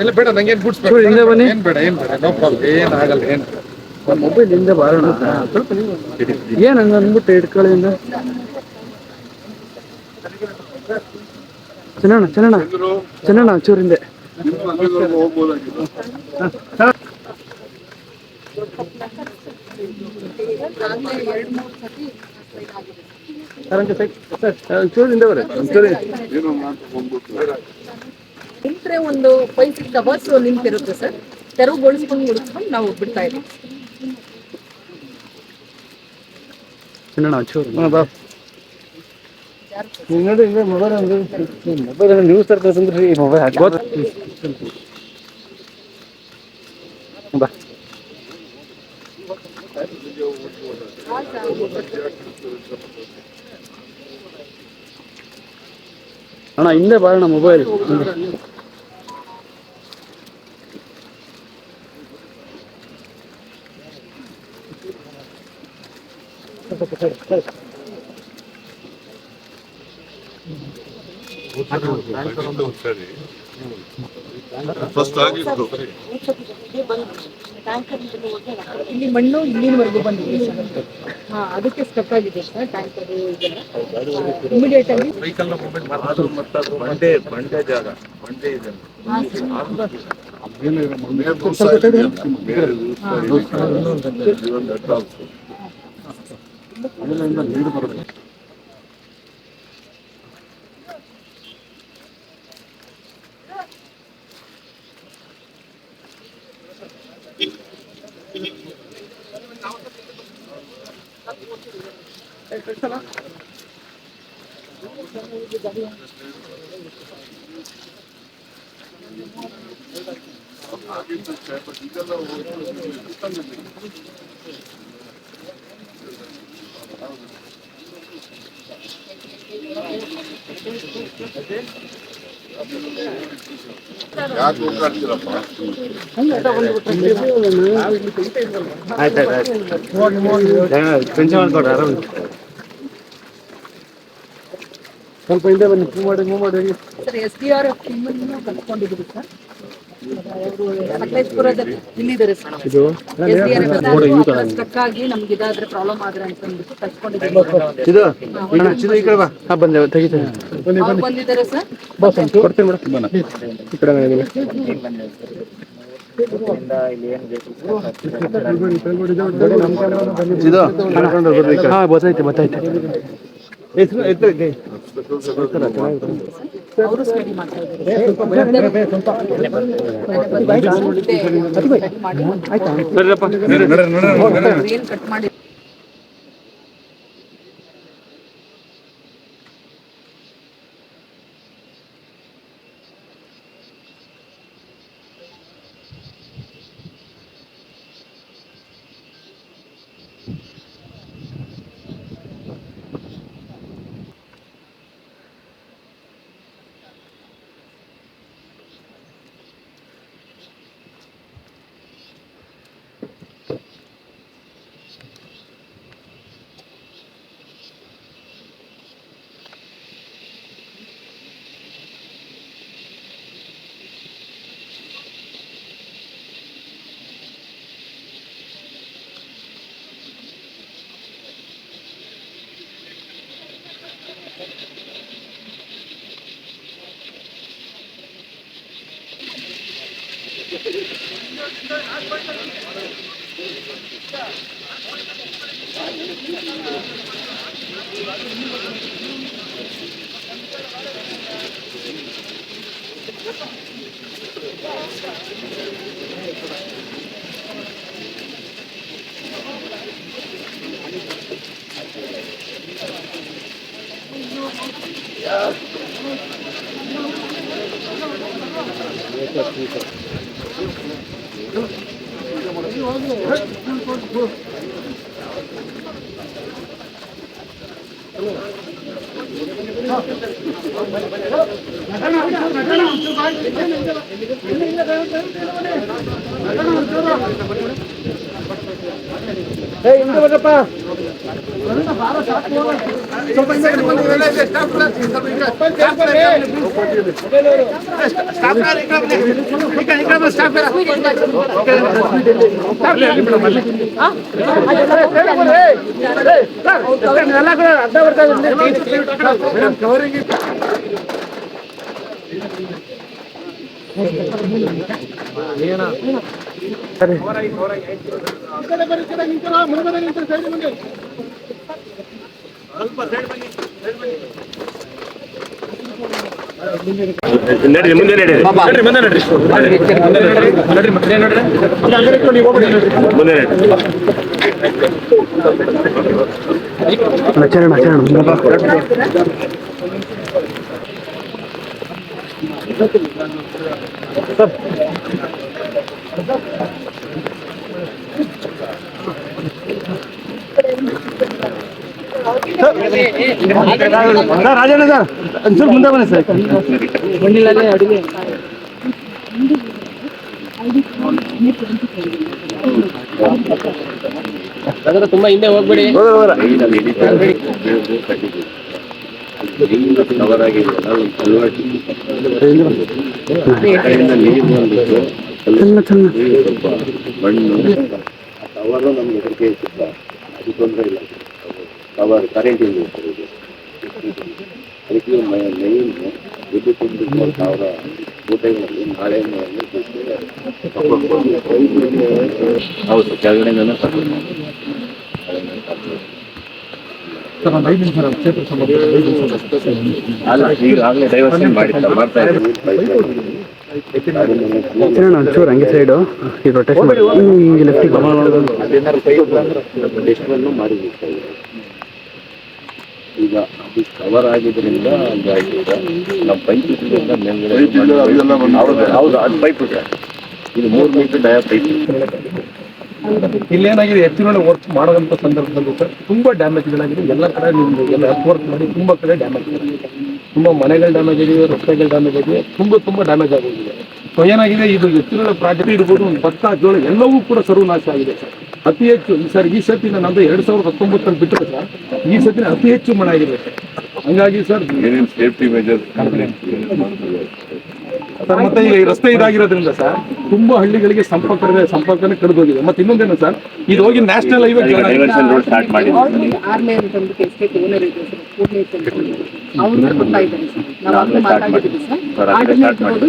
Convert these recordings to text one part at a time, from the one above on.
ಇಲ್ಲ ಬೇಡ ನಂಗೆ ಏನ್ ಗುಡ್ಸ್ ಚೂರು ಹಿಂದೆ ಬನ್ನಿ. ಏನ್ ಬೇಡ ಏನ್ ಬೇಡ ನೋ ಪ್ರಾಬ್ಲಮ್ ಏನ್ ಆಗಲ್ಲ ಏನ್. ಮೊಬೈಲ್ ಹಿಂದೆ ಬಾರೋಣ ಏನ್ ಹಂಗ ಅಂದ್ಬಿಟ್ಟು ಇಟ್ಕೊಳ್ಳಿಂದ ಚೆನ್ನಣ್ಣ ಚೆನ್ನಣ್ಣ ಚೆನ್ನಣ್ಣ ಚೂರಿಂದೆ ಹಿಂದೆ. ಸರ್, ಹಂಗೆ ಸೈ- ಸರ್, ಚೂರು ಹಿಂದೆ ಬರ್ರಿ ಒಂಚೂರು ನಿಂತ್ರೆ ಒಂದು ಫೈವ್ ಸಿಕ್ಸ್ ಅವರ್ಸ್ ನಿಂತಿರುತ್ತೆ ಸರ್ ತೆರವುಗೊಳಿಸ್ಕೊಂಡು ಗೊಳಿಸ್ಕೊಂಡು ನಾವು ಬಿಡ್ತಾ ಇದ್ದೀವಿ. ಚೆನ್ನಣ್ಣ ಚೂರು ಹಾಂ ಬಾ. ಹಿಂಗೆ ನೋಡಿ ಹಿಂಗೆ ಮೊಬೈಲ್ ಒಂದು ಮೊಬೈಲ್ ನ್ಯೂಸ್ ತರ್ಕ ತಂದ್ರಿ ಮೊಬೈಲ್ ಗೊತ್ತು ಬಾ ಅಣ್ಣ ಹಿಂದೆ ಬಾರಣ್ಣ ಮೊಬೈಲ್ ಫಸ್ಟ್ ಆಗಿತ್ತು ಇಲ್ಲಿ ಮಣ್ಣು ಇಲ್ಲಿನವರೆಗೂ ಬಂದಿದೆ ಸರ್. ಹಾ ಅದಕ್ಕೆ ಸ್ಟೆಪ್ ಆಗಿದೆ ಸರ್ ಟ್ಯಾಂಕರ್ ಇದೆಲ್ಲ ಇಮಿಡಿಯೇಟ್ ಆಗಿ ವೆಹಿಕಲ್ ಮೂವ್ಮೆಂಟ್ ಅದು ಮತ್ತೆ ಅದು ಬಂಡೆ ಬಂಡೆ ಜಾಗ ಬಂಡೆ ಇದೆ ಹಾ, ಸರ್. ಯಾಕೆ ಹೋಗ್ತಾಡ್ತೀರಪ್ಪ ಆಯ್ತು ಆಯ್ತು ಆಯ್ತು ಟೆನ್ಷನ್ ಮಾಡ್ಕೊಡ್ರಿ ಆರಾಮ ಸ್ವಲ್ಪ ಹಿಂದೆ ಬನ್ನಿ ಮೂವ್ ಮಾಡಿ ಮೂವ್ ಮಾಡಿ sir S D R F ಟೀಮನ್ನು ಕಲ್ತ್ಕೊಂಡಿದ್ದೀವಿ ಸರ್? ಅವರು ಸಕಲೇಶ್ಪುರದಲ್ಲಿ ಇಲ್ಲಿದ್ದಾರೆ ಸರ್. ಇದು? ಎಸ್ ಡಿ ಸ್ಟಕ್ ಆಗಿ ನಮ್ಗೆ ಇದಾದ್ರೆ ಪ್ರಾಬ್ಲಮ್ ಆದ್ರೆ ಅಂತ ಅಂದ್ಬಿಟ್ಟು ಕಲ್ತ್ಕೊಂಡಿದ್ದೀವಿ ಇದು? ಅಣ್ಣ ಚಿದು ಈ ಕಡೆ ಬಾ. ಹಾಂ ಬಂದೆ ಬನ್ನಿ ಬಂದಿದ್ದಾರೆ ಸರ್? ಬಸ್ ಅಂತ ಕೊಡ್ತೀನಿ ಮೇಡಮ್. ಈ ಕಡೆ ನನಗೆ ಇದು? ಹಾಂ ಅವರು ಸ್ಟಡಿ ಮಾಡ್ತಾ ಇದ್ದಾರೆ ಏನ್ ಕಟ್ ಮಾಡಿ ஏய் இங்க வரப்பா வரணும் பாரா சாக்கு போறேன் ನಡ್ರಿ ಮುಂದೆ ನಡೀರಿ ಮುಂದೆ ನಡ್ರಿ ಮುಂದೆ ನಡ್ರಿ ಆಚರಣ ಆಚರಣ ರಾಜಣ್ಣ ಸರ್ ಒಂಚೂರು ಮುಂದೆ ಬನ್ನಿ ಸರ್. ಅಡಿಗೆ ತುಂಬಾ ಹಿಂದೆ ಹೋಗ್ಬೇಡಿ. ಕವರ್ ಆಗಿದೆ ನಾವು ಕಲ್ವರ್ಟ್ ಕಡೆಯಿಂದ ನೀರು ಬಂದ್ಬಿಟ್ಟು ಚೆನ್ನ ಚೆನ್ನ ನೀರು ಸ್ವಲ್ಪ ಮಣ್ಣು ಕವರು ನಮ್ಗೆ ಹೆದರಿಕೆ ಕವರ್ ಕರೆಂಟಿಂದ ಇದು. ಅದಕ್ಕೆ ಮೈನ್ ವಿದ್ಯುತ್ ಒಂದು ಸಾವಿರ ಮೂಟೆಗಳಲ್ಲಿ ನಾಳೆ ಹೌದು ತಗೊಂಡು ಅಲ್ಲ ಈಗಾಗಲೇ ಡೈವರ್ಷನ್ ಮಾಡ್ತಾ ಇದ್ದೀವಿ ಆಚರಣ ಒಂಚೂರು ಹಂಗೆ ಸೈಡು ಈ ರೊಟೇಷನ್ ಹಿಂಗೆ ಲೆಫ್ಟಿಗೆ ಡಿಸ್ಟನ್ನು ಮಾಡಿ ಈಗ ಅದು ಕವರ್ ಆಗಿದ್ರಿಂದ ಹಂಗಾಗಿದೆ ನಮ್ಮ ಪೈಪ್ ಮೇಲ್ಗಡೆ ಹೌದು ಹೌದು ಅದು ಪೈಪ್ ಇದು ಮೂರು ಮೀಟರ್ ಡಯ ಪೈಪ್ ಇಲ್ಲೇನಾಗಿದೆ ಹೆಚ್ಚಿನ ವರ್ಕ್ ಮಾಡೋದಂಥ ಸಂದರ್ಭದಲ್ಲಿ ಸರ್ ತುಂಬಾ ಡ್ಯಾಮೇಜ್ಗಳಾಗಿದೆ ಎಲ್ಲ ಕಡೆ ನಿಮ್ದು ಎಲ್ಲ ವರ್ಕ್ ಮಾಡಿ ತುಂಬಾ ಕಡೆ ಡ್ಯಾಮೇಜ್ ಆಗಿದೆ ತುಂಬಾ ಮನೆಗಳು ಡ್ಯಾಮೇಜ್ ಆಗಿದೆ ರಸ್ತೆಗಳು ಡ್ಯಾಮೇಜ್ ಆಗಿದೆ ತುಂಬಾ ತುಂಬಾ ಡ್ಯಾಮೇಜ್ ಆಗೋಗಿದೆ. ಸೊ ಏನಾಗಿದೆ ಇದು ಹೆಚ್ಚಿನ ಪ್ರಾಜೆಕ್ಟ್ ಇರ್ಬೋದು ಒಂದು ಭತ್ತ ಜೋಳ ಎಲ್ಲವೂ ಕೂಡ ಸರ್ವನಾಶ ಆಗಿದೆ ಸರ್. ಅತಿ ಹೆಚ್ಚು ಸರ್ ಈ ಸತಿನ ನಮ್ದು ಎರಡ್ ಸಾವಿರದ ಹತ್ತೊಂಬತ್ತರಲ್ಲಿ ಬಿಟ್ಟರೆ ಸರ್ ಈ ಸತಿನ ಅತಿ ಹೆಚ್ಚು ಮಳೆ ಆಗಿದೆ. ಹಂಗಾಗಿ ಸರ್ ಏನೇನು ಸೇಫ್ಟಿ ಮೆಜರ್ಸ್ ಸರ್ ಮತ್ತೆ ಈಗ ಈ ರಸ್ತೆ ಇದಾಗಿರೋದ್ರಿಂದ ಸರ್? ತುಂಬಾ ಹಳ್ಳಿಗಳಿಗೆ ಸಂಪರ್ಕ ಸಂಪರ್ಕನೇ ಕಡಿದೋಗಿದೆ. ಮತ್ತೆ ಇನ್ನೊಂದೇನು ಸರ್? ಇದು ಹೋಗಿ ನ್ಯಾಷನಲ್ ಹೈವೇ ಸ್ಟಾರ್ಟ್ ಮಾಡಿದ್ದೀವಿ ಆರ್ಮೇ ಅಂತಂದ್ಬಿಟ್ಟು ಎಸ್ಟೇಟ್ ಓನರ್ ಇದೆ ಸರ್ ಅಂತ ಹೇಳಿ. ಅವ್ರನ್ನ ಕೊಡ್ತಾ ಇದ್ದಾರೆ ಸರ್. ನಾವು ಆಗ್ಲೇ ಮಾತಾಡಿದ್ದೀವಿ ಸರ್. ಆರ್ಡರ್ನ ಇಟ್ಕೊಂಡು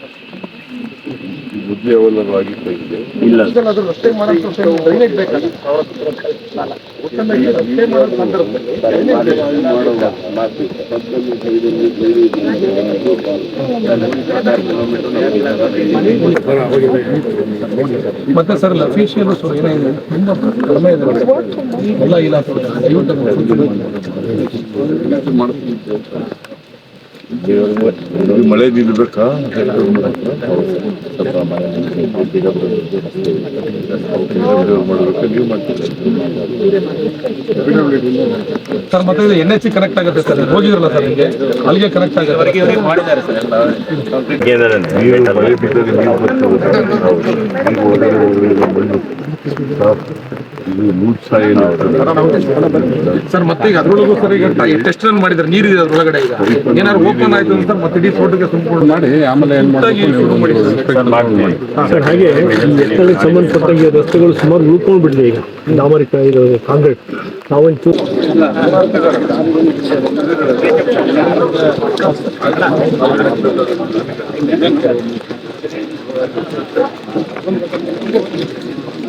ಬುದ್ಧಿ ಅವಲಂಬವಾಗಿ ಇಲ್ಲ. ಮತ್ತೆ ಸರ್ ಅಲ್ಲಿ ಸರ್ ಏನೇನು ತುಂಬಾ ಕಡಿಮೆ ಇದೆ. ಎಲ್ಲ ಇಲಾಖೆ ದಯವಿಟ್ಟು ಮಳೆ ನಿಲ್ಬೇಕಾ ಮಾಡಬೇಕು ನೀವು ಮಾಡ್ತೀರಾ ಸರ್ ಮತ್ತೆ ಇದು ಎನ್ ಎಚ್ ಕನೆಕ್ಟ್ ಆಗುತ್ತೆ ಸರ್. ಹೋಗಿದ್ರಲ್ಲ ಸರ್ ನಿಮಗೆ? ಅಲ್ಲಿಗೆ ಕನೆಕ್ಟ್ ಆಗುತ್ತೆ. ಮಾಡಿದ್ದಾರೆ ಸರ್ ನೀರು ಸರ್ ಮತ್ತೆ ಈಗ ಅದ್ರೊಳಗೂ ಸರ್ ಈಗ ಟೆಸ್ಟ್ ರನ್ ಮಾಡಿದ್ರೆ ನೀರಿದೆ ಅದ್ರೊಳಗಡೆ ಈಗ. ಏನಾದ್ರು ಓಪನ್ ಆಯ್ತು ಅಂತ ಮತ್ತೆ ಇಡೀ ಫೋಟೋಗೆ ತುಂಬಿಕೊಂಡು ಮಾಡಿ ಆಮೇಲೆ ಸರ್ ಹಾಗೆ ಎತ್ತಳಿಗೆ ಸಂಬಂಧಪಟ್ಟಂಗೆ ರಸ್ತೆಗಳು ಸುಮಾರು ಉಳ್ಕೊಂಡು ಬಿಡಿದೆ ಈಗ. ಡಾಮರಿಕ ಇದು ಕಾಂಕ್ರೀಟ್. ನಾವಂತೂ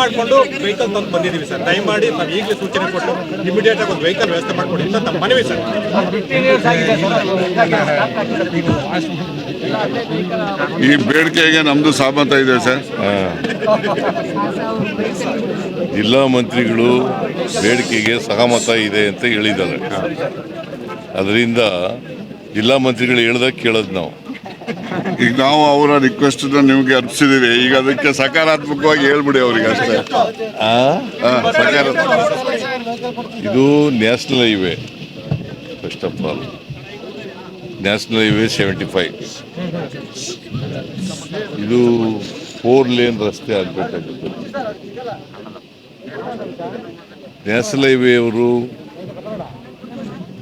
ಮಾಡಿಕೊಂಡು ವೆಹಿಕಲ್ ತಂದು ಬಂದಿದ್ದೀವಿ ಸರ್. ದಯಮಾಡಿ ನಾವು ಈಗಲೇ ಸೂಚನೆ ಕೊಟ್ಟು ಇಮಿಡಿಯೇಟ್ ಆಗಿ ಒಂದು ವೆಹಿಕಲ್ ವ್ಯವಸ್ಥೆ ಮಾಡಿಕೊಡಿ ಅಂತ ನಮ್ಮ ಮನವಿ ಸರ್. ಈ ಬೇಡಿಕೆಗೆ ನಮ್ದು ಸಹಮತ ಇದೆ ಸರ್. ಜಿಲ್ಲಾ ಮಂತ್ರಿಗಳು ಬೇಡಿಕೆಗೆ ಸಹಮತ ಇದೆ ಅಂತ ಹೇಳಿದ್ದಾರೆ. ಅದರಿಂದ ಜಿಲ್ಲಾ ಮಂತ್ರಿಗಳು ಹೇಳ್ದಾಗ ಕೇಳೋದು ನಾವು. ಈಗ ನಾವು ಅವರ ರಿಕ್ವೆಸ್ಟ್ ನಿಮ್ಗೆ ಅರ್ಪಿಸಿದೀವಿ. ಈಗ ಅದಕ್ಕೆ ಸಕಾರಾತ್ಮಕವಾಗಿ ಹೇಳ್ಬಿಡಿ ಅವ್ರಿಗೆ ಅಷ್ಟೇ. ಇದು national highway first of all national highway seventy five ಇದು ಫೋರ್ ಲೇನ್ ರಸ್ತೆ ಆಗಬೇಕಾಗುತ್ತೆ. ನ್ಯಾಷನಲ್ ಹೈವೇ ಅವರು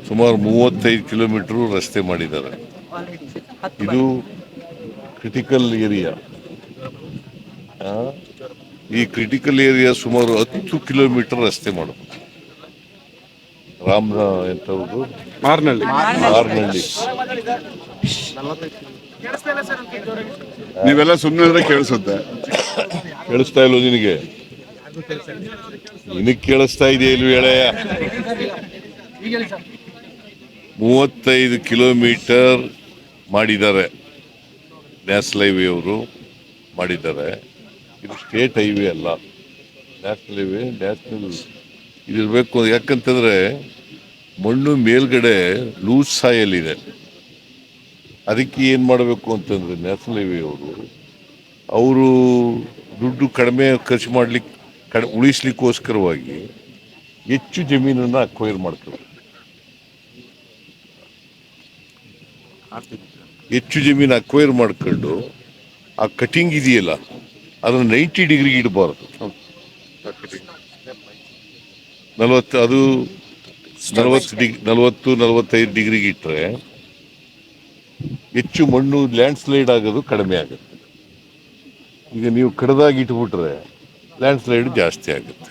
ಸುಮಾರು ಮೂವತ್ತೈದು ಕಿಲೋಮೀಟರ್ ರಸ್ತೆ ಮಾಡಿದ್ದಾರೆ. ಇದು ಕ್ರಿಟಿಕಲ್ ಏರಿಯಾ ಈ ಕ್ರಿಟಿಕಲ್ ಏರಿಯಾ ಸುಮಾರು ಹತ್ತು ಕಿಲೋಮೀಟರ್ ರಸ್ತೆ ಮಾಡಬೇಕು ರಾಮ್ ಎಂಥವ್ರದ್ದು ಮಾರ್ನಳ್ಳಿ. ಮಾರ್ನಳ್ಳಿ. ನೀವೆಲ್ಲ ಸುಮ್ಮನೆ ಅಂದ್ರೆ ಕೇಳಿಸುತ್ತೆ. ಕೇಳಿಸ್ತಾ ಇಲ್ವ ನಿನಗೆ? ನಿನಗೆ ಕೇಳಿಸ್ತಾ ಇದೆಯಾ ಇಲ್ವ ಮೂವತ್ತೈದು ಕಿಲೋಮೀಟರ್ ಮಾಡಿದ್ದಾರೆ. ನ್ಯಾಷನಲ್ ಹೈವೇ ಅವರು ಮಾಡಿದ್ದಾರೆ. ಇದು ಸ್ಟೇಟ್ ಹೈವೇ ಅಲ್ಲ. ನ್ಯಾಷನಲ್ ಹೈವೇ ನ್ಯಾಷನಲ್ ಇದಿರಬೇಕು ಯಾಕಂತಂದ್ರೆ ಮಣ್ಣು ಮೇಲ್ಗಡೆ ಲೂಸ್ ಸಾಯಲ್ ಇದೆ ಅದಕ್ಕೆ ಏನು ಮಾಡಬೇಕು ಅಂತಂದ್ರೆ ನ್ಯಾಷನಲ್ ಹೈವೇ ಅವರು ಅವರು ದುಡ್ಡು ಕಡಿಮೆ ಖರ್ಚು ಮಾಡಲಿಕ್ಕೆ ಕಡಿ, ಉಳಿಸ್ಲಿಕ್ಕೋಸ್ಕರವಾಗಿ ಹೆಚ್ಚು ಜಮೀನನ್ನು ಅಕ್ವೈರ್ ಮಾಡ್ತಾರೆ. ಹೆಚ್ಚು ಜಮೀನು ಅಕ್ವೈರ್ ಮಾಡ್ಕೊಂಡು ಆ ಕಟಿಂಗ್ ಇದೆಯಲ್ಲ, ಅದನ್ನು ನೈಂಟಿ ಡಿಗ್ರಿಗೆ ಇಡಬಾರ್ದು. ನಲವತ್ತು, ಅದು ನಲವತ್ತು ಡಿಗ್, ನಲವತ್ತು, ನಲವತ್ತೈದು ಡಿಗ್ರಿಗೆ ಇಟ್ಟರೆ ಹೆಚ್ಚು ಮಣ್ಣು ಲ್ಯಾಂಡ್ ಸ್ಲೈಡ್ ಆಗೋದು ಕಡಿಮೆ ಆಗುತ್ತೆ. ಈಗ ನೀವು ಕಡ್ದಾಗಿ ಇಟ್ಬಿಟ್ರೆ ಲ್ಯಾಂಡ್ ಸ್ಲೈಡ್ ಜಾಸ್ತಿ ಆಗುತ್ತೆ.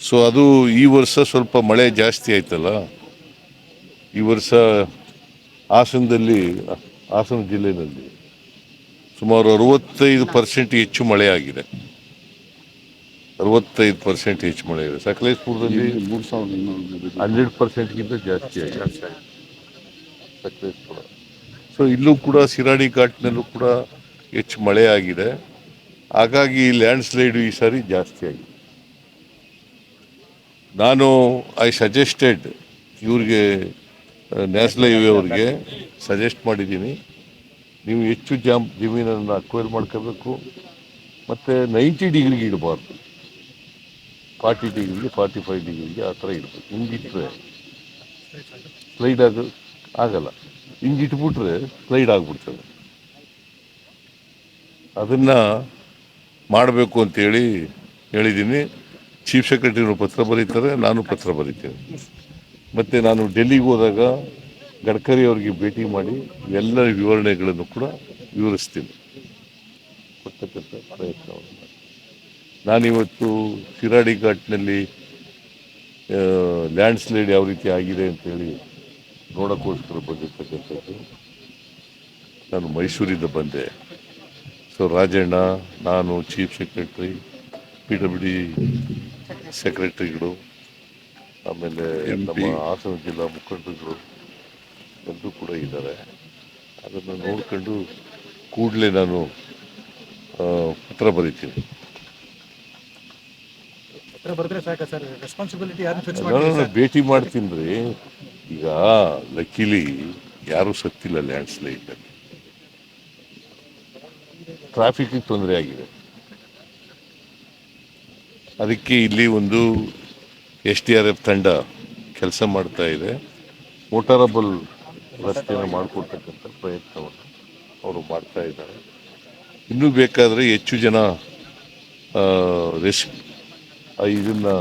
ಸೊ ಅದು ಈ ವರ್ಷ ಸ್ವಲ್ಪ ಮಳೆ ಜಾಸ್ತಿ ಆಯ್ತಲ್ಲ, ಈ ವರ್ಷ ಹಾಸನದಲ್ಲಿ ಹಾಸನ ಜಿಲ್ಲೆಯಲ್ಲಿ ಸುಮಾರು ಅರವತ್ತೈದು ಪರ್ಸೆಂಟ್ ಹೆಚ್ಚು ಮಳೆ ಆಗಿದೆ. ಅರವತ್ತೈದು ಪರ್ಸೆಂಟ್ ಹೆಚ್ಚು ಮಳೆ ಇದೆ ಸಕಲೇಶ್ಪುರದಲ್ಲಿ ಮೂರು ಸಾವಿರದ ಹನ್ನೆರಡು ಹಂಡ್ರೆಡ್ ಪರ್ಸೆಂಟ್ಗಿಂತ ಜಾಸ್ತಿ ಆಗಿದೆ. ಸಕಲೇಶ್ಪುರ. ಸೊ ಇಲ್ಲೂ ಕೂಡ ಸಿರಾಡಿ ಘಾಟ್ನಲ್ಲೂ ಕೂಡ ಹೆಚ್ಚು ಮಳೆ ಆಗಿದೆ. ಹಾಗಾಗಿ ಲ್ಯಾಂಡ್ ಸ್ಲೈಡ್ ಈ ಸಾರಿ ಜಾಸ್ತಿ ಆಗಿದೆ. ನಾನು ಐ ಸಜೆಸ್ಟೆಡ್ ಇವ್ರಿಗೆ ನ್ಯಾಷನಲ್ ಹೈವೇ ಅವ್ರಿಗೆ ಸಜೆಸ್ಟ್ ಮಾಡಿದ್ದೀನಿ. ನೀವು ಹೆಚ್ಚು ಜಾಮ್ ಜಮೀನನ್ನು ಅಕ್ವೈರ್ ಮಾಡ್ಕೋಬೇಕು. ಮತ್ತು ನೈಂಟಿ ಡಿಗ್ರಿಗೆ ಇಡಬಾರ್ದು. ಫಾರ್ಟಿ ಡಿಗ್ರಿಗೆ ಫಾರ್ಟಿ ಫೈವ್ ಡಿಗ್ರಿಗೆ ಆ ಥರ ಇಡಬೇಕು ಹಿಂಗಿಟ್ರೆ ಸ್ಲೈಡ್ ಆಗ, ಆಗಲ್ಲ. ಹಿಂಗಿಟ್ಬಿಟ್ರೆ ಸ್ಲೈಡ್ ಆಗಿಬಿಡ್ತದೆ. ಅದನ್ನು ಮಾಡಬೇಕು ಅಂತೇಳಿ ಹೇಳಿದ್ದೀನಿ. ಚೀಫ್ ಸೆಕ್ರೆಟರಿನೂ ಪತ್ರ ಬರೀತಾರೆ, ನಾನು ಪತ್ರ ಬರೀತೇನೆ. ಮತ್ತು ನಾನು ಡೆಲ್ಲಿಗೆ ಹೋದಾಗ ಗಡ್ಕರಿ ಅವರಿಗೆ ಭೇಟಿ ಮಾಡಿ ಎಲ್ಲ ವಿವರಣೆಗಳನ್ನು ಕೂಡ ವಿವರಿಸ್ತೀನಿ. ಕೊಡ್ತಕ್ಕಂಥ ಪ್ರಯತ್ನವನ್ನು ಮಾಡಿ. ನಾನಿವತ್ತು ಶಿರಾಡಿ ಘಾಟ್ನಲ್ಲಿ ಲ್ಯಾಂಡ್ ಸ್ಲೈಡ್ ಯಾವ ರೀತಿ ಆಗಿದೆ ಅಂತೇಳಿ ನೋಡೋಕ್ಕೋಸ್ಕರ ಬಂದಿರ್ತಕ್ಕಂಥದ್ದು. ನಾನು ಮೈಸೂರಿಂದ ಬಂದೆ. ಸೊ, ರಾಜಣ್ಣ, ನಾನು chief secretary, P W D ಸೆಕ್ರೆಟರಿಗಳು ಆಮೇಲೆ ನಮ್ಮ ಹಾಸನ ಜಿಲ್ಲಾ ಮುಖಂಡರುಗಳು ಎಲ್ಲರೂ ಕೂಡ ಇದ್ದಾರೆ. ಅದನ್ನು ನೋಡ್ಕೊಂಡು ಕೂಡಲೇ ನಾನು ಪತ್ರ ಬರೀತೀನಿ. ಸಾಕ ಸರ್? ರೆಸ್ಪಾನ್ಸಿಬಿಲಿಟಿ ಯಾರು ಫಿಕ್ಸ್ ನಾನು ಭೇಟಿ ಮಾಡ್ತೀನಿ ರೀ. ಈಗ ಲಕ್ಕಿಲಿ ಯಾರೂ ಸತ್ತಿಲ್ಲ ಲ್ಯಾಂಡ್ ಸ್ಲೈಡ್ ಟ್ರಾಫಿಕ್ ತೊಂದರೆ ಆಗಿದೆ. ಅದಕ್ಕೆ ಇಲ್ಲಿ ಒಂದು ಎಸ್ ಡಿ ಆರ್ ಎಫ್ ತಂಡ ಕೆಲಸ ಮಾಡ್ತಾ ಇದೆ. ಮೋಟಾರಬಲ್ ರಸ್ತೆಯನ್ನು ಮಾಡಿಕೊಡ್ತಕ್ಕಂಥ ಪ್ರಯತ್ನವನ್ನು ಅವರು ಮಾಡ್ತಾ ಇದ್ದಾರೆ. ಇನ್ನೂ ಬೇಕಾದರೆ ಹೆಚ್ಚು ಜನ ರೆಸ್ ಇದನ್ನು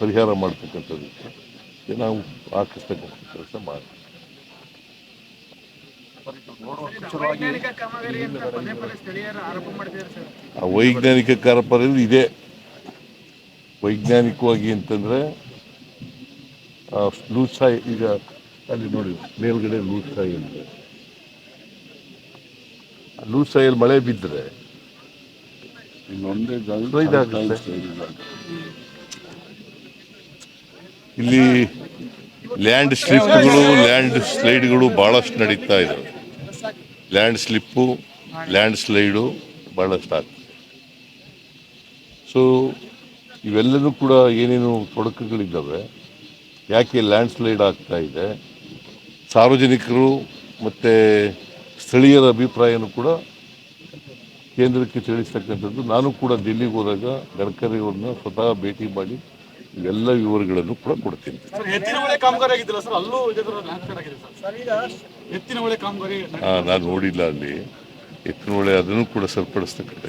ಪರಿಹಾರ ಮಾಡ್ತಕ್ಕಂಥದ್ದಕ್ಕೆ ನಾವು ಹಾಕಿಸ್ತಕ್ಕಂಥ ಕೆಲಸ ಮಾಡಿ. ಆ ವೈಜ್ಞಾನಿಕ ಕಾರ್ಪರ ಇದೆ ವೈಜ್ಞಾನಿಕವಾಗಿ ಅಂತಂದ್ರೆ ಲೂಸಾಯಿ ಸಾಯಿ ಈಗ ಅಲ್ಲಿ ನೋಡಿ ಮೇಲ್ಗಡೆ ಲೂಸಾಯಿ ಅಂತ. ಲೂಸಾಯಲ್ಲಿ ಲೂಸ್ ಸಾಯಿಲ್ ಮಳೆ ಬಿದ್ದರೆ ಇನ್ನೊಂದೇ. ಇಲ್ಲಿ ಲ್ಯಾಂಡ್ ಸ್ಲಿಪ್ಗಳು ಲ್ಯಾಂಡ್ ಸ್ಲೈಡ್ಗಳು ಭಾಳಷ್ಟು ನಡೀತಾ ಇದ್ದಾವೆ ಲ್ಯಾಂಡ್ ಸ್ಲಿಪ್ಪು ಲ್ಯಾಂಡ್ ಸ್ಲೈಡು ಭಾಳಷ್ಟು ಆಗ್ತದೆ ಸೊ ಇವೆಲ್ಲನೂ ಕೂಡ ಏನೇನು ತೊಡಕುಗಳಿದ್ದಾವೆ. ಯಾಕೆ ಲ್ಯಾಂಡ್ ಸ್ಲೈಡ್ ಆಗ್ತಾ ಇದೆ. ಸಾರ್ವಜನಿಕರು ಮತ್ತು ಸ್ಥಳೀಯರ ಅಭಿಪ್ರಾಯನೂ ಕೂಡ ಕೇಂದ್ರಕ್ಕೆ ತಿಳಿಸ್ತಕ್ಕಂಥದ್ದು. ನಾನು ಕೂಡ ದಿಲ್ಲಿಗೆ ಹೋದಾಗ ಗಡ್ಕರಿ ಅವ್ರನ್ನ ಸ್ವತಃ ಭೇಟಿ ಮಾಡಿ ಇವೆಲ್ಲ ವಿವರಗಳನ್ನು ಕೂಡ ಕೊಡ್ತೀನಿ. ಆ, ನಾನು ನೋಡಿಲ್ಲ ಅಲ್ಲಿ. ಎತ್ತಿನೊಳೆ ಅದನ್ನು ಕೂಡ ಸರಿಪಡಿಸ್ತಕ್ಕಂಥ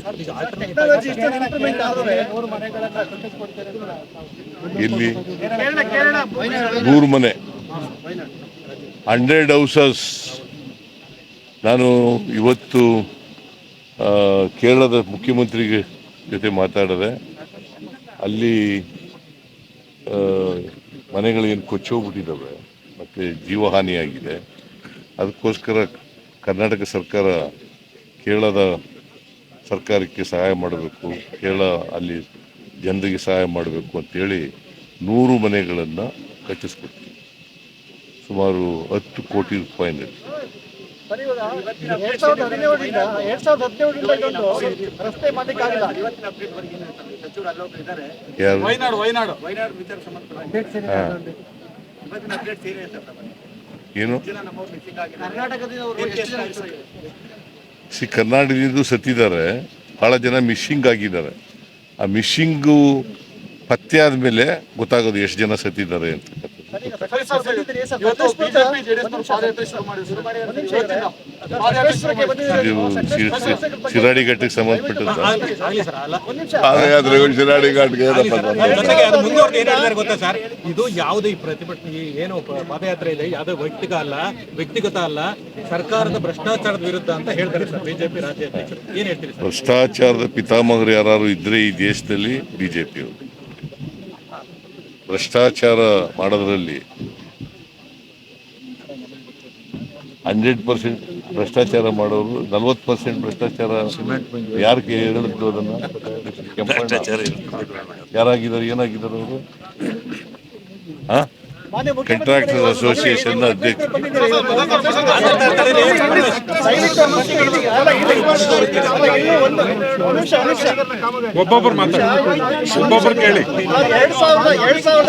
ಇಲ್ಲಿ ನೂರು ಮನೆ. ಹಂಡ್ರೆಡ್ ಹೌಸಸ್ ನಾನು ಇವತ್ತು ಆ, ಕೇರಳದ ಮುಖ್ಯಮಂತ್ರಿಗೆ ಜೊತೆ ಮಾತಾಡಿದೆ ಅಲ್ಲಿ ಆ, ಮನೆಗಳೇನು ಕೊಚ್ಚೋಗ್ಬಿಟ್ಟಿದ್ದಾವೆ ಮತ್ತು ಜೀವಹಾನಿಯಾಗಿದೆ. ಅದಕ್ಕೋಸ್ಕರ ಕರ್ನಾಟಕ ಸರ್ಕಾರ ಕೇರಳದ ಸರ್ಕಾರಕ್ಕೆ ಸಹಾಯ ಮಾಡಬೇಕು ಕೇರಳ ಅಲ್ಲಿ ಜನರಿಗೆ ಸಹಾಯ ಮಾಡಬೇಕು ಅಂತೇಳಿ ನೂರು ಮನೆಗಳನ್ನು ಕಟ್ಟಿಸ್ಕೊಡ್ತೀವಿ. ಸುಮಾರು ಹತ್ತು ಕೋಟಿ ರೂಪಾಯಿನಲ್ಲಿ. ಏನು? ಸಿ ಕರ್ನಾಟಕದಿಂದ ಸತ್ತಿದ್ದಾರೆ ಭಾಳ ಜನ ಮಿಸ್ಸಿಂಗ್ ಆಗಿದ್ದಾರೆ. ಆ ಮಿಸ್ಸಿಂಗು ಪತ್ತೆ ಆದಮೇಲೆ ಗೊತ್ತಾಗೋದು ಎಷ್ಟು ಜನ ಸತ್ತಿದ್ದಾರೆ ಅಂತ. ಶಿರಾಡಿ ಘಟ್ಟಕ್ಕೆ ಸಂಬಂಧಪಟ್ಟದ್ದು ಶಿರಾಡಿ ಘಾಟ್ಗೆ ಗೊತ್ತಾ? ಸರ್? ಇದು ಯಾವುದೇ ಈ ಪ್ರತಿಭಟನೆ ಏನು ಪಾದಯಾತ್ರೆ ಇದೆ ಯಾವುದೇ ವೈಯಕ್ತಿಕ ಅಲ್ಲ ವ್ಯಕ್ತಿಗತ ಅಲ್ಲ ಸರ್ಕಾರದ ಭ್ರಷ್ಟಾಚಾರದ ವಿರುದ್ಧ ಅಂತ ಹೇಳ್ತಾರೆ ಸರ್ ಬಿಜೆಪಿ ರಾಜ್ಯ ಅಧ್ಯಕ್ಷರು ಏನ್ ಹೇಳ್ತೀರಿ ಸರ್? ಭ್ರಷ್ಟಾಚಾರದ ಪಿತಾಮಹರು ಯಾರು ಇದ್ರೆ ಈ ದೇಶದಲ್ಲಿ ಬಿಜೆಪಿಯವರು. ಭ್ರಷ್ಟಾಚಾರ ಮಾಡೋದ್ರಲ್ಲಿ ಹಂಡ್ರೆಡ್ ಪರ್ಸೆಂಟ್ ಭ್ರಷ್ಟಾಚಾರ ಮಾಡೋರು ನಲ್ವತ್ತು ಪರ್ಸೆಂಟ್ ಭ್ರಷ್ಟಾಚಾರ ಯಾರಿಗೆ ಹೇಳಿದ್ರು ಅದನ್ನು. ಯಾರಾಗಿದ್ದಾರೆ ಏನಾಗಿದ್ದಾರೆ ಅವರು? ಕಾಂಟ್ರಾಕ್ಟರ್ ಅಸೋಸಿಯೇಷನ್ ಅಧ್ಯಕ್ಷ. ಒಬ್ಬೊಬ್ಬರು ಮಾತಾಡಿ. ಒಬ್ಬೊಬ್ಬರು ಕೇಳಿ.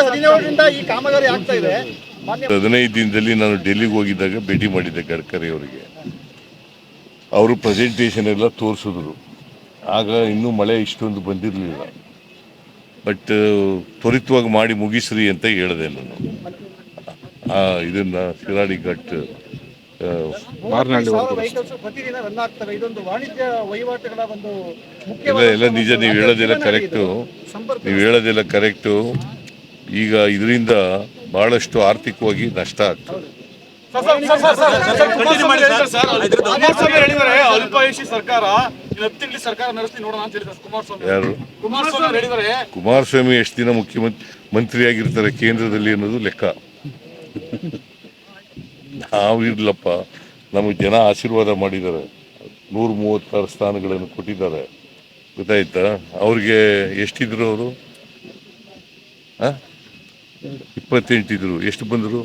ಹದಿನೇಳರಿಂದ ಈ ಕಾಮಗಾರಿ ಆಗ್ತಾ ಇದೆ. ಹದಿನೈದು ದಿನದಲ್ಲಿ ನಾನು ಡೆಲ್ಲಿಗೆ ಹೋಗಿದ್ದಾಗ ಭೇಟಿ ಮಾಡಿದ್ದೆ ಗಡ್ಕರಿ ಅವರಿಗೆ. ಅವರು ಪ್ರೆಸೆಂಟೇಷನ್ ಎಲ್ಲ ತೋರಿಸಿದ್ರು. ಆಗ ಇನ್ನೂ ಮಳೆ ಇಷ್ಟೊಂದು ಬಂದಿರಲಿಲ್ಲ. ಬಟ್ ತ್ವರಿತವಾಗಿ ಮಾಡಿ ಮುಗಿಸ್ರಿ ಅಂತ ಹೇಳಿದೆ ನಾನು. ಆ, ಇದನ್ನ ಶಿರಾಡಿ ಘಟ್ ಇಲ್ಲ ಸಾವಿರ ಪ್ರತಿದಿನ ರನ್ ಆಗ್ತವೆ. ಇದೊಂದು ವಾಣಿಜ್ಯ ವಹಿವಾಟುಗಳ ಒಂದು ಎಲ್ಲ ನಿಜ ನೀವು ಹೇಳೋದೆಲ್ಲ ಕರೆಕ್ಟು. ನೀವು ಹೇಳೋದೆಲ್ಲ ಕರೆಕ್ಟು. ಈಗ ಇದರಿಂದ ಬಹಳಷ್ಟು ಆರ್ಥಿಕವಾಗಿ ನಷ್ಟ ಆಗ್ತದೆ. ಅಲ್ಪಾಯುಷಿ ಸರ್ಕಾರ ಇನ್ನು ಹತ್ತು ತಿಂಗಳು ಸರ್ಕಾರ ನಡೆಸ್ತೀನಿ ನೋಡೋಣ ಅಂತ ಹೇಳಿದ್ದಾರೆ ಕುಮಾರಸ್ವಾಮಿ. ಯಾರು? ಕುಮಾರಸ್ವಾಮಿ ಅವ್ರು ಹೇಳಿದ್ದಾರೆ. ಕುಮಾರಸ್ವಾಮಿ ಎಷ್ಟು ದಿನ ಮುಖ್ಯಮಂತ್ರಿ ಮಂತ್ರಿಯಾಗಿರ್ತಾರೆ ಕೇಂದ್ರದಲ್ಲಿ ಅನ್ನೋದು ಲೆಕ್ಕ. ನಾವು ಇರ್ಲಪ್ಪ ನಮಗೆ ಜನ ಆಶೀರ್ವಾದ ಮಾಡಿದ್ದಾರೆ. ನೂರ ಮೂವತ್ತಾರು ಸ್ಥಾನಗಳನ್ನು ಕೊಟ್ಟಿದ್ದಾರೆ. ಗೊತ್ತಾಯ್ತಾ? ಅವ್ರಿಗೆ ಎಷ್ಟಿದ್ರು ಅವರು? ಇಪ್ಪತ್ತೆಂಟಿದ್ರು. ಎಷ್ಟು ಬಂದರು?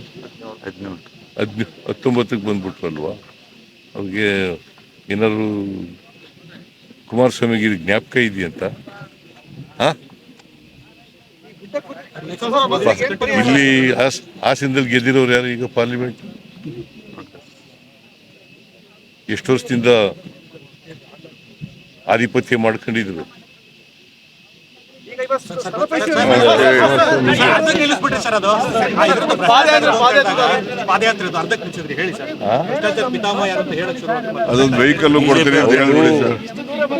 ಹದಿನ ಹತ್ತೊಂಬತ್ತಕ್ಕೆ ಬಂದ್ಬಿಟ್ರಲ್ವಾ? ಅವ್ರಿಗೆ ಏನಾದ್ರು ಕುಮಾರಸ್ವಾಮಿಗೆ ಇದು ಜ್ಞಾಪಕ ಇದೆಯಂತ ಇಲ್ಲಿ ಹಾಸ್, ಹಾಸನದಲ್ಲಿ ಗೆದ್ದಿರೋರು ಯಾರು ಈಗ ಪಾರ್ಲಿಮೆಂಟ್? ಎಷ್ಟು ವರ್ಷದಿಂದ ಆಧಿಪತ್ಯ ಮಾಡ್ಕೊಂಡಿದ್ರು ಈಗ ಇವತ್ತು ಸಭಾಪತಿ ಅರ್ಧಕ್ಕೆ ನಿಲ್ಲಿಸ್ಬಿಟ್ರಿ ಸರ್ ಅದು ಆ, ಇದ್ರದ್ದು ಪಾದಯಾತ್ರೆ ಪಾದಯಾತ್ರೆ ಪಾದಯಾತ್ರೆ ಅದು ಅರ್ಧಕ್ಕೆ ನಿಲ್ಲಿಸಿದ್ರಿ ಹೇಳಿ ಸರ್ ಭ್ರಷ್ಟಾಚಾರ ಪಿತಾಮಹ ಯಾರು ಅಂತ ಹೇಳಕ್ ಶುರು ಅದೊಂದು ವೆಹಿಕಲ್ ಕೊಡ್ತೀನಿ ಅಂತ ಹೇಳ್ಬಿಡಿ ಸರ್.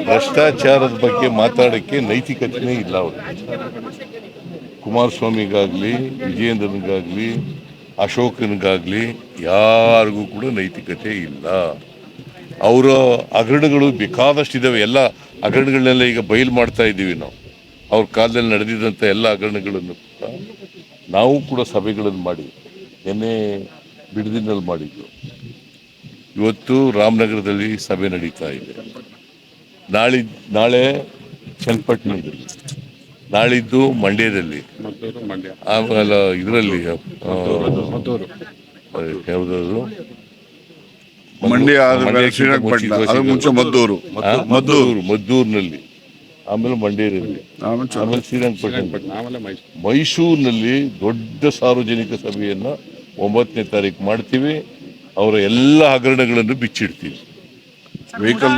ಭ್ರಷ್ಟಾಚಾರದ ಬಗ್ಗೆ ಮಾತಾಡಕ್ಕೆ ನೈತಿಕತೆನೇ ಇಲ್ಲ ಅವರು. ಕುಮಾರಸ್ವಾಮಿಗಾಗ್ಲಿ ವಿಜಯೇಂದ್ರನಿಗಾಗ್ಲಿ ಅಶೋಕನಿಗಾಗ್ಲಿ ಯಾರಿಗೂ ಕೂಡ ನೈತಿಕತೆ ಇಲ್ಲ. ಅವರ ಹಗರಣಗಳು ಬೇಕಾದಷ್ಟಿದ್ದಾವೆ ಎಲ್ಲ ಹಗರಣಗಳನ್ನೆಲ್ಲ ಈಗ ಬಯಲು ಮಾಡ್ತಾ ಇದ್ದೀವಿ ನಾವು. ಅವ್ರ ಕಾಲದಲ್ಲಿ ನಡೆದಿದ್ದಂಥ ಎಲ್ಲ ಹಗರಣಗಳನ್ನು ಕೂಡ ನಾವು ಕೂಡ ಸಭೆಗಳನ್ನು ಮಾಡಿ ನಿನ್ನೆ ಬಿಡದಿನಲ್ಲಿ ಮಾಡಿದ್ದು ಇವತ್ತು ರಾಮನಗರದಲ್ಲಿ ಸಭೆ ನಡೀತಾ ಇದೆ. ನಾಳೆ ನಾಳೆ ಚನ್ನಪಟ್ಟಣದಲ್ಲಿ ನಾಳಿದ್ದು ಮಂಡ್ಯದಲ್ಲಿ ಆಮೇಲೆ ಇದರಲ್ಲಿ ಯಾವುದಾದ್ರು? ಮಂಡ್ಯ ಮದ್ದೂರು. ಮದ್ದೂರು ಮದ್ದೂರಿನಲ್ಲಿ. ಆಮೇಲೆ ಮಂಡೇರಿಯಲ್ಲಿ ಆಮೇಲೆ ಶ್ರೀರಂಗಪಟ್ಟಣ. ಮೈಸೂರಿನಲ್ಲಿ ದೊಡ್ಡ ಸಾರ್ವಜನಿಕ ಸಭೆಯನ್ನ ಒಂಬತ್ತನೇ ತಾರೀಕು ಮಾಡ್ತೀವಿ. ಅವರ ಎಲ್ಲ ಹಗರಣಗಳನ್ನು ಬಿಚ್ಚಿಡ್ತೀವಿ. ವೆಹಿಕಲ್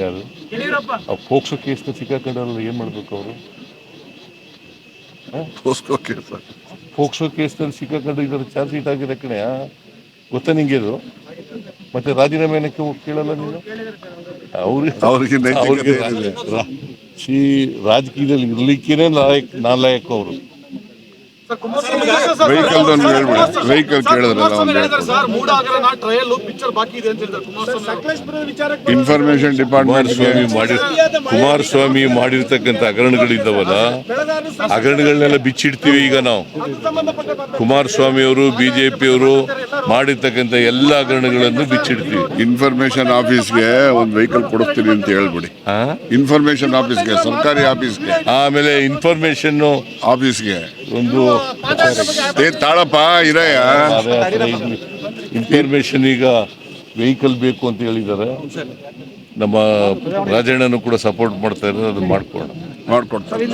ಯಾರು? ಆ ಫೋಕ್ಸೋ ಕೇಸ್ನ ಸಿಕ್ಕಾಕೊಂಡವ್ರಲ್ಲ ಏನ್ ಮಾಡ್ಬೇಕು ಅವರು? ಫೋಕ್ಸೋ ಕೇಸ್. ಫೋಕ್ಸೋ ಕೇಸ್ನಲ್ಲಿ ಸಿಕ್ಕಾಕೊಂಡು ಇದರ ಚಾರ್ಜ್ ಶೀಟ್ ಆಗಿದೆ ಕಣೆ ಗೊತ್ತಾ ನಿಂಗೆ ಇದು? ಮತ್ತೆ ರಾಜೀನಾಮೆ ಏನಕ್ಕೆ ಹೋಗ್ ಕೇಳಲ್ಲ ನೀನು ಅವ್ರಿಗೆ ಅವ್ರಿಗೆ ಅವ್ರಿಗೆ? ರಾ- ಶ್ರೀ ರಾಜಕೀಯದಲ್ಲಿ ಇರ್ಲಿಕ್ಕೇನೆ ನಾಯಕ್ ನಾಲಾಯಕ್ ಅವರು ವೆಹಿಕಲ್ ಹೇಳ್ಬಿಡಿ. ವೆಹಿಕಲ್ ಕೇಳಿದ್ರಲ್ಲ ಒಂದು ಸರ್ ಮೂಡ ಆಗಲ್ಲ ಟ್ರಯಲ್ ಪಿಕ್ಚರ್ ಬಾಕಿ ಇದೆ ಅಂತ ಹೇಳಿದ್ರೆ. ಇನ್ಫಾರ್ಮೇಶನ್ ಡಿಪಾರ್ಟ್ಮೆಂಟ್ ಸ್ವಾಮಿ ಮಾಡಿ ಕುಮಾರಸ್ವಾಮಿ ಮಾಡಿರ್ತಕ್ಕಂಥ ಹಗರಣಗಳಿದ್ದಾವಲ್ಲ ಹಗರಣಗಳನ್ನೆಲ್ಲ ಬಿಚ್ಚಿಡ್ತೀವಿ ಈಗ ನಾವು. ಕುಮಾರಸ್ವಾಮಿ ಅವರು ಬಿಜೆಪಿ ಅವರು ಮಾಡಿರ್ತಕ್ಕಂಥ ಎಲ್ಲ ಹಗರಣಗಳನ್ನು ಬಿಚ್ಚಿಡ್ತೀವಿ. ಇನ್ಫಾರ್ಮೇಶನ್ ಆಫೀಸ್ಗೆ ಒಂದು ವೆಹಿಕಲ್ ಕೊಡಿಸ್ತೀನಿ ಅಂತ ಹೇಳ್ಬಿಡಿ. ಆ? ಇನ್ಫಾರ್ಮೇಶನ್ ಆಫೀಸ್ಗೆ ಸರ್ಕಾರಿ ಆಫೀಸ್ಗೆ ಆಮೇಲೆ ಇನ್ಫಾರ್ಮೇಶನ್ ಆಫೀಸ್ಗೆ ಒಂದು ಏ ತಾಳಪ್ಪ ಇರಯ್ಯ ಇನ್ಫಾರ್ಮೇಶನ್ ಈಗ ವೆಹಿಕಲ್ ಬೇಕು ಅಂತ ಹೇಳಿದ್ದಾರೆ ನಮ್ಮ ರಾಜಣ್ಣನು ಕೂಡ ಸಪೋರ್ಟ್ ಮಾಡ್ತಾ ಇದ್ದಾರೆ ಅದನ್ನ ಮಾಡ್ಕೊಡ ಮಾಡ್ಕೊಡ್ತಾರೆ